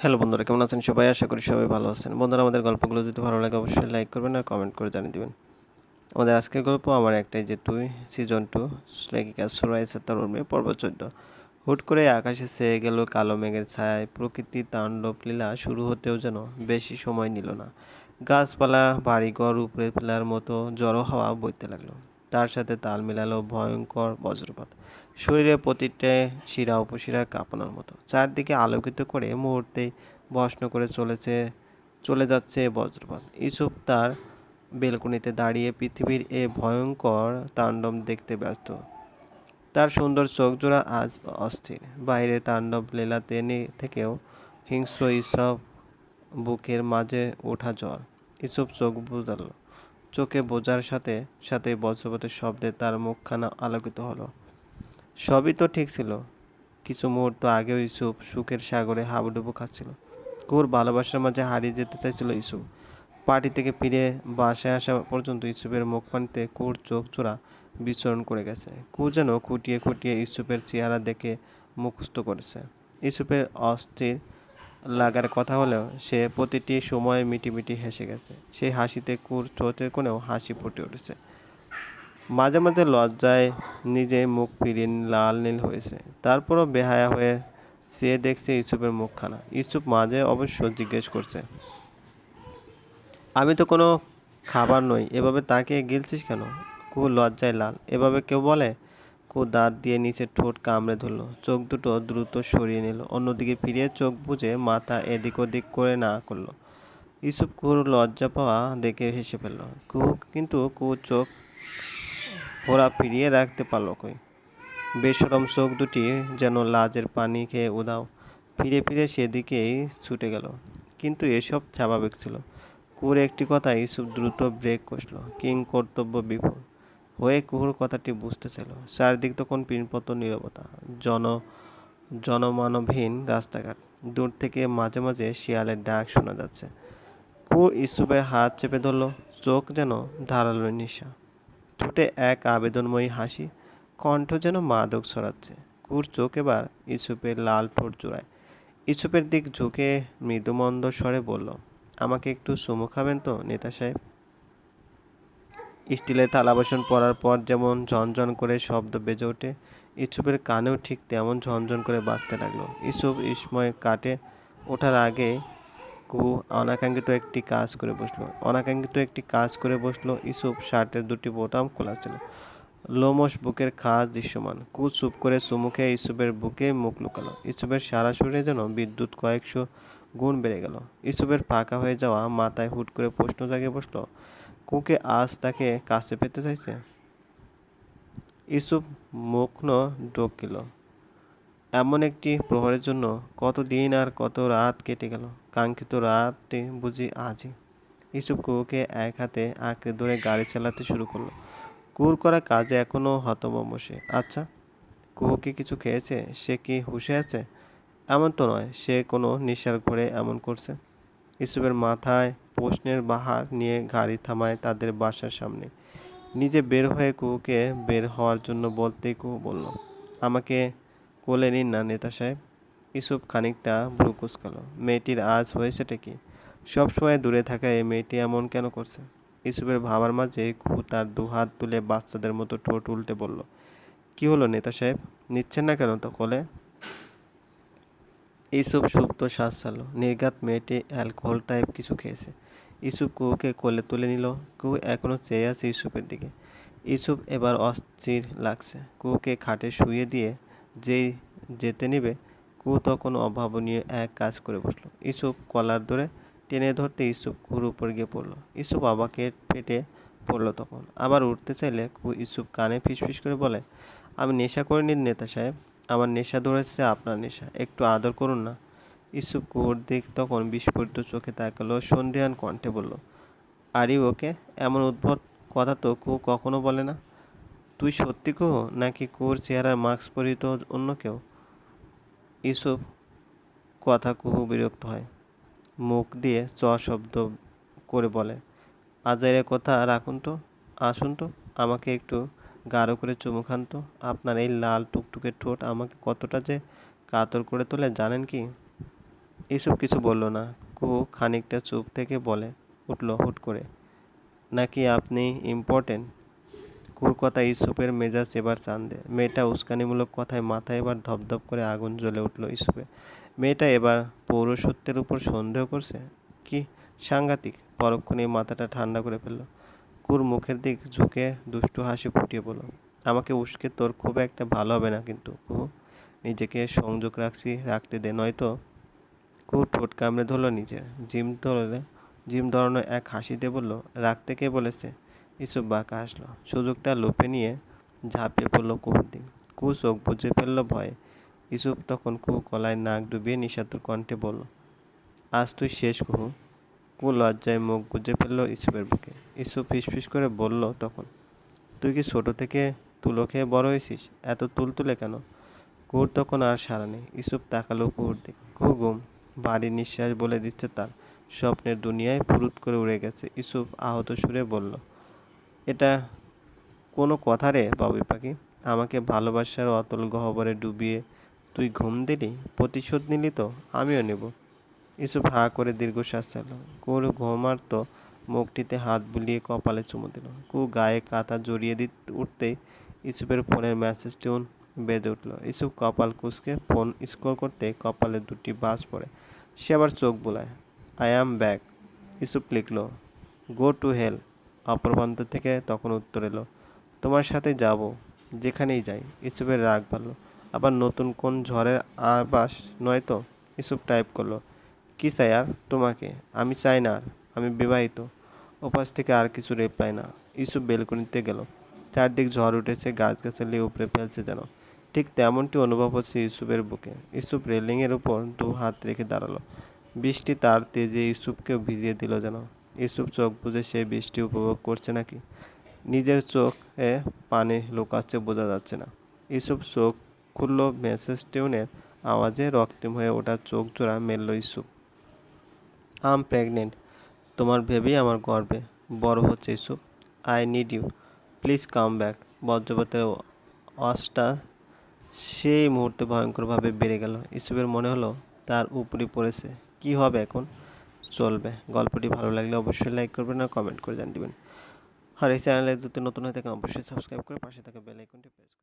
Hello বন্ধুরা, কেমন আছেন সবাই? আশা করি সবাই ভালো আছেন। বন্ধুরা, আমাদের গল্পগুলো যদি ভালো লাগে অবশ্যই লাইক করবেন আর কমেন্ট করে জানিয়ে দেবেন। আমাদের আজকের গল্প আমার একটাই যে তুই সিজন টু লেখিকা সুরাইসের তরুণ মেয়ে পর্ব চোদ্দ। হুট করে আকাশে চেয়ে গেল কালো মেঘের ছায়ায় প্রকৃতি তাণ্ডব লীলা শুরু হতেও যেন বেশি সময় নিল না। গাছপালা, বাড়িঘর উপরে ফেলার মতো জড়ো হাওয়া বইতে লাগল। তার সাথে তাল মেলালো ভয়ঙ্কর বজ্রপাত। শরীরে প্রতিটা শিরা উপশিরা কাঁপানোর মতো। চারদিকে আলোকিত করে মুহূর্তে ভস্ম করে চলেছে, চলে যাচ্ছে বজ্রপাত। ইসুফ তার বেলকনিতে দাঁড়িয়ে পৃথিবীর এ ভয়ঙ্কর তাণ্ডব দেখতে ব্যস্ত। তার সুন্দর চোখজোড়া আজ অস্থির। বাইরে তাণ্ডব লীলা নে- থেকেও হিংস্র ইসব বুকের মাঝে ওঠা জ্বর। ইসব চোখ বুঝালো চোখে বোঝার সাথে সাথে বজ্রপাতের শব্দে তার মুখখানা আলোকিত হলো। সবই তো ঠিক ছিল। কিছু মুহূর্ত আগেও ইসুফ সুখের সাগরে হাবুডুবু খাচ্ছিল। কুর ভালোবাসার মাঝে হারিয়ে যেতে চাইছিল ইসুফ পার্টি থেকে ফিরে বাসায় আসা পর্যন্ত ইসুফের মুখপানিতে কুর চোখ চোরা বিচরণ করে গেছে। কু যেন খুঁটিয়ে খুঁটিয়ে ইসুফের চেহারা দেখে মুখস্থ করেছে। ইসুফের অস্থির লাগার কথা হলেও সে প্রতিটি সময়ে মিটিমিটি হেসে গেছে। সেই হাসিতে কুর ঠোঁটের কোণেও হাসি ফুটে উঠেছে। মাঝে মাঝে লজ্জায় নিজে মুখ ফিরিয়ে লাল নীল হয়েছে। তারপরও বেহায়া হয়ে সে দেখছে ইউসুফের মুখখানা। ইউসুফ মাঝে অবশ্য জিজ্ঞেস করছে, আমি তো কোনো খাবার নই, এভাবে তাকে গিলছিস কেন? কু লজ্জায় লাল। এভাবে কেউ বলে কু দাঁত দিয়ে নিচে ঠোঁট কামড়ে ধরলো। চোখ দুটো দ্রুত সরিয়ে নিল। অন্যদিকে ফিরিয়ে চোখ বুজে মাথা এদিক ওদিক করে না করল। ইউসুফ কুর লজ্জা পাওয়া দেখে হেসে ফেলল, কুহু, কিন্তু কু চোখ ওরা ফিরিয়ে রাখতে পারল কই? বেসরম চোখ দুটি যেন লাজের পানি খেয়ে উদাও ফিরে ফিরে সেদিকেই ছুটে গেল। কিন্তু এসব স্বাভাবিক ছিল। কুহুর একটি কথা ইসুফ দ্রুত ব্রেক কষল, কিং কর্তব্য বিফল হয়ে কুহুর কথাটি বুঝতে চাইল। চারদিক তখন পিনপত নীরবতা। জন, জনমানবহীন রাস্তাঘাট। দূর থেকে মাঝে মাঝে শিয়ালের ডাক শোনা যাচ্ছে। কুহুর ইসুফের হাত চেপে ধরল। চোখ যেন ধারালো নিশা। ঠোঁটে এক আবেদনময়ী হাসি। কণ্ঠ যেন মাদক ছড়াচ্ছে। কুর চোখ এবার ইসুপের লাল ঠোঁট জোড়ায়। ইসুপের দিক ঝুঁকে মৃদুমন্দ স্বরে বলল, আমাকে একটু চুমু খাবেন তো, নেতা সাহেব? স্টিলের থালা বাসন পড়ার পর যেমন ঝনঝন করে শব্দ বেজে ওঠে ইসুপের কানেও ঠিক তেমন ঝনঝন করে বাজতে লাগল। ইসুপ ইসময় কাটে ওঠার আগে কু অনাকাঙ্ক্ষিত একটি কাজ করে বসল। অনাকাঙ্ক্ষিত একটি কাজ করে বসল ইসুপ শার্টের দুটি বোতাম খোলা ছিল লোমস বুকের খাস দৃশ্যমান। কু চুপ করে চুমু খেয়ে ইসুপের বুকে মুখ লুকালো। ইসুপের সারা শরীরে যেন বিদ্যুৎ কয়েকশো গুণ বেড়ে গেল। ইসুপের ফাঁকা হয়ে যাওয়া মাথায় হুট করে প্রশ্ন জাগে বসল কুকে আজ তাকে কাছে পেতে চাইছে? ইসুপ মুখন ডকিল এমন একটি প্রহরের জন্য কত দিন আর কত রাত কেটে গেল। কাঙ্ক্ষিত রাতটি বুঝি আজই। ইসুপ কুহুকে এক হাতে আঁকড়ে ধরে গাড়ি চালাতে শুরু করল। কুর করা কাজে এখনও হতভম্ব সে। আচ্ছা কুহু কি কিছু খেয়েছে? সে কি হুঁশে আছে? এমন তো নয়, সে কোনো নেশার ঘরে এমন করছে। ইসুফের মাথায় প্রশ্নের বাহার নিয়ে গাড়ি থামায় তাদের বাসার সামনে। নিজে বের হয়ে কুহুকে বের হওয়ার জন্য বলতেই কুহু বলল, আমাকে কোলে নিন না নেতা সাহেব। ইসুফ খানিকটা ভ্রু কুচকালো, মেয়েটির আজ হয়েছেটা কি? সবসময় দূরে থাকা এই মেয়েটি এমন কেন করছে? ইসুফের ভাবার মাঝে কুহু তার দু হাত তুলে বাচ্চাদের মতো ঠোঁট উল্টে বলল, কি হলো নেতা সাহেব? নিচ্ছেন না কেন তো কোলে? ইসুফ সুপ্ত শ্বাস ছাড়লো, নির্ঘাত মেয়েটি অ্যালকোহল টাইপ কিছু খেয়েছে। ইসুফ কুহুকে কোলে তুলে নিল। কুহু এখনও চেয়ে আছে ইসুফের দিকে। ইসুফ এবার অস্থির লাগছে। কুহুকে খাটে শুয়ে দিয়ে যেই যেতে নিবে, কুহু তখন অভাবনীয় এক কাজ করে বসল। ইসুফ কলার ধরে টেনে ধরতে ইসুফ কুহুর উপর গিয়ে পড়ল। ইসুফ বাবাকে ফেটে পড়ল তখন। আবার উঠতে চাইলে কুহু ইসুফ কানে ফিসফিস করে বলে, আমি নেশা করিনি নেতা সাহেব। আমার নেশা ধরেছে আপনার নেশা। একটু আদর করুন না। ইসুফ কুহুর দিক তখন বিস্ফোরিত চোখে তাকালো সন্ধিয়ান কণ্ঠে বলল, আরি ওকে, এমন উদ্ভট কথা তো কুহু কখনো বলে না। তুই সত্যি কুহু, নাকি কুহুর চেহারার মাস্ক পরিহিত অন্য কেউ? ইসুফ কথা কুহু বিরক্ত হয়, মুখ দিয়ে চ শব্দ করে বলে আজাইরের কথা রাখুন তো, আসুন তো, আমাকে একটু গাঢ় করে চুমু খান তো। আপনার এই লাল টুকটুকে ঠোঁট আমাকে কতটা যে কাতর করে তোলে, জানেন কি? ইসুফ কিছু বলল না। কুহু খানিকটা চুপ থেকে বলে, উঠল হুট করে। নাকি আপনি ইম্পর্টেন্ট কুর কথা ইসুফের মেজাজ এবার চান্দে। মেয়েটা উস্কানিমূলক কথায় মাথায় এবার ধপধপ করে আগুন জ্বলে উঠল ইসুফে মেয়েটা এবার পৌরসত্যের উপর সন্দেহ করছে? কি সাংঘাতিক? পরক্ষণে মাথাটা ঠান্ডা করে ফেলল। কুর মুখের দিক ঝুঁকে দুষ্টু হাসি ফুটিয়ে বলল, আমাকে উস্কে তোর খুব একটা ভালো হবে না কিন্তু কুহু। নিজেকে সংযোগ রাখছি, রাখতে দে, নয়তো কুহু ঠোঁট কামড়ে ধরলো নিজে। জিম ধরলে জিম ধরানো এক হাসিতে বলল রাখতে কে বলেছে? ইসুফ বাঁকা হাসলো। সুযোগটা লোপে নিয়ে ঝাঁপিয়ে পড়ল দিক। কুহু চোখ বুঝে ফেলল ভয়ে। ইসুফ তখন কু কলায় নাক ডুবিয়ে নিষাতুর কণ্ঠে বলল, আজ তুই শেষ কুহু। কু লজ্জায় মুখ গুজে ফেলল ইসুফের বুকে। ইসুফ ফিসফিস করে বলল তখন, তুই কি ছোট থেকে তুলো খেয়ে বড় হয়েছিস? এত তুলতুলে কেন? কুহুর তখন আর সারা নেই। ইসুফ তাকালো কুহুর দিক। কুহু ঘুম ভারী নিঃশ্বাস বলে দিচ্ছে তার। স্বপ্নের দুনিয়ায় ফুরুত করে উড়ে গেছে। ইসুফ আহত সুরে বলল, এটা কোনো কথা রে বাবুই পাখি? আমাকে ভালোবাসার অতল গহ্বরে ডুবিয়ে তুই ঘুম দিলি? প্রতিশোধ নিলি তো? আমিও নেব। ইসুফ হা করে দীর্ঘশ্বাস চাল কুর ঘুমার তো মুখটিতে হাত বুলিয়ে কপালে চুমু দিল। কু গায়ে কাতা জড়িয়ে দিতে উঠতেই ইসুফের ফোনের মেসেজ বেজে উঠল। ইসুফ কপাল কুচকে ফোন স্কোর করতে কপালে দুটি বাস পড়ে। সে আবার চোখ বোলায়। I am back. Yusuf লিখল। Go to hell. অপর প্রান্ত থেকে তখন উত্তর এলো। তোমার সাথে যাব, যেখানেই যাই। ইসুফের রাগ ভালো আবার নতুন কোন ঝড়ের আবাস নয় তো? ইসুফ টাইপ করল। কি চাই আর তোমাকে? আমি চাই না আর। আমি বিবাহিত। ওপাশ থেকে আর কিছু রিপ্লাই না। ইসুফ বেলকনিতে গেল। চারদিক ঝড় উঠেছে গাছ গাছগাছালি উপড়ে ফেলছে যেন। ঠিক তেমনটি অনুভব হচ্ছে ইউসুফের বুকে। ইউসুফ রেলিংয়ের উপর দু হাত রেখে দাঁড়াল। বৃষ্টি তার তেজে ইউসুফকেও ভিজিয়ে দিল যেন। ইউসুফ চোখ বুঝে সে বৃষ্টি উপভোগ করছে নাকি? নিজের চোখে পানি লুকাচ্ছে বোঝা যাচ্ছে না। ইউসুফ চোখ খুলল, মেসেজ টিউনের আওয়াজে রক্তিম হয়ে ওঠা চোখ জোড়া মেলল ইউসুফ। আম প্রেগনেন্ট। তোমার ভেবেই আমার গর্বে বড় হচ্ছে Yusuf. I need you. Please come back. বজ্রপাতের অসটা সেই মুহূর্তে ভয়ঙ্করভাবে বেড়ে গেল। ইউসুফের মনে হলো, তার উপরে পড়েছে। কি হবে এখন? চলবে। গল্পটি ভালো লাগলে অবশ্যই লাইক করবেন আর কমেন্ট করে জানিয়ে দেবেন। আর এই চ্যানেলে যদি নতুন হয়ে থাকেন, অবশ্যই সাবস্ক্রাইব করে পাশে থাকা বেল আইকনটি প্রেস করুন।